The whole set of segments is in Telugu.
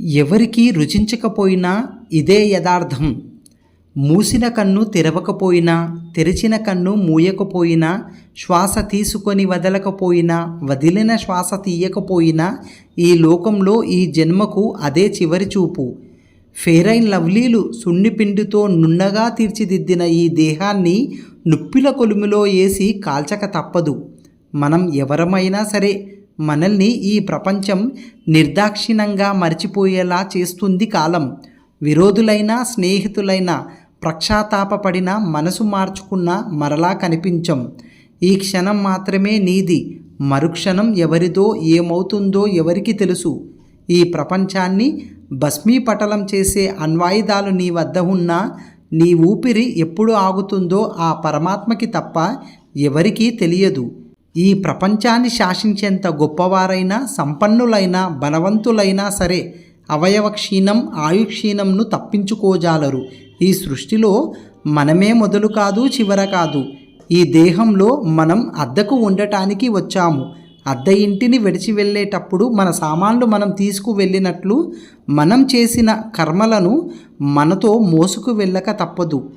ఎవరికీ రుచించకపోయినా ఇదే యథార్థం. మూసిన కన్ను తెరవకపోయినా తెరిచిన కన్ను మూయకపోయినా శ్వాస తీసుకొని వదలకపోయినా వదిలిన శ్వాస తీయకపోయినా ఈ లోకంలో ఈ జన్మకు అదే చివరి చూపు. ఫెయిర్ అండ్ లవ్లీలు సున్నిపిండితో నున్నగా తీర్చిదిద్దిన ఈ దేహాన్ని నుప్పిల కొలుములో వేసి కాల్చక తప్పదు. మనం ఎవరమైనా సరే మనల్ని ఈ ప్రపంచం నిర్దాక్షిణంగా మర్చిపోయేలా చేస్తుంది కాలం. విరోధులైన స్నేహితులైన ప్రక్షాతాపపడిన మనసు మార్చుకున్న మరలా కనిపించం. ఈ క్షణం మాత్రమే నీది. మరుక్షణం ఎవరిదో ఏమవుతుందో ఎవరికి తెలుసు. ఈ ప్రపంచాన్ని భస్మీపటలం చేసే అణ్వాయుధాలు నీ వద్ద ఉన్నా నీ ఊపిరి ఎప్పుడు ఆగుతుందో ఆ పరమాత్మకి తప్ప ఎవరికీ తెలియదు. ఈ ప్రపంచాన్ని శాసించేంత గొప్పవారైనా సంపన్నులైనా బలవంతులైనా సరే అవయవ క్షీణం ఆయుక్షీణంను తప్పించుకోజాలరు. ఈ సృష్టిలో మనమే మొదలు కాదు చివర కాదు. ఈ దేహంలో మనం అద్దెకు ఉండటానికి వచ్చాము. అద్దె ఇంటిని విడిచి వెళ్ళేటప్పుడు మన సామాన్లు మనం తీసుకు వెళ్ళినట్లు మనం చేసిన కర్మలను మనతో మోసుకు వెళ్ళక తప్పదు.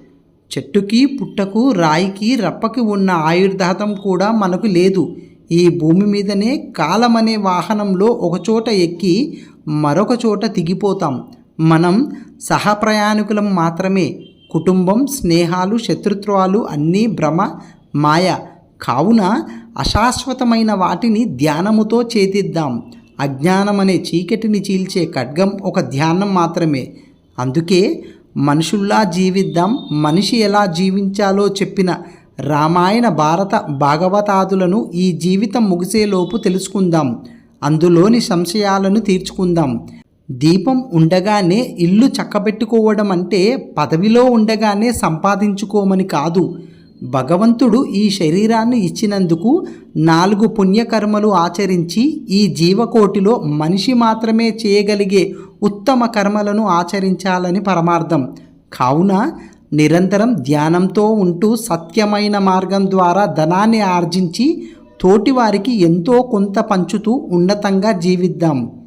చెట్టుకి పుట్టకు రాయికి రప్పకి ఉన్న ఆయుర్దాతం కూడా మనకు లేదు. ఈ భూమి మీదనే కాలమనే వాహనంలో ఒకచోట ఎక్కి మరొక చోట దిగిపోతాం మనం సహప్రయాణికులం మాత్రమే. కుటుంబం స్నేహాలు శత్రుత్వాలు అన్నీ భ్రమ మాయ. కావున అశాశ్వతమైన వాటిని ధ్యానముతో చేతిద్దాం. అజ్ఞానం అనే చీకటిని చీల్చే ఖడ్గం ఒక ధ్యానం మాత్రమే. అందుకే మనుషుల్లా జీవిద్దాం మనిషి ఎలా జీవించాలో చెప్పిన రామాయణ భారత భాగవతాదులను ఈ జీవితం ముగిసేలోపు తెలుసుకుందాం. అందులోని సంశయాలను తీర్చుకుందాం. దీపం ఉండగానే ఇల్లు చక్కబెట్టుకోవడం అంటే పదవిలో ఉండగానే సంపాదించుకోమని కాదు. భగవంతుడు ఈ శరీరాన్ని ఇచ్చినందుకు నాలుగు పుణ్యకర్మలు ఆచరించి ఈ జీవకోటిలో మనిషి మాత్రమే చేయగలిగే ఉత్తమ కర్మలను ఆచరించాలని పరమార్థం. కావున నిరంతరం ధ్యానంతో ఉంటూ సత్యమైన మార్గం ద్వారా ధనాన్ని ఆర్జించి తోటివారికి ఎంతో కొంత పంచుతూ ఉన్నతంగా జీవిద్దాం.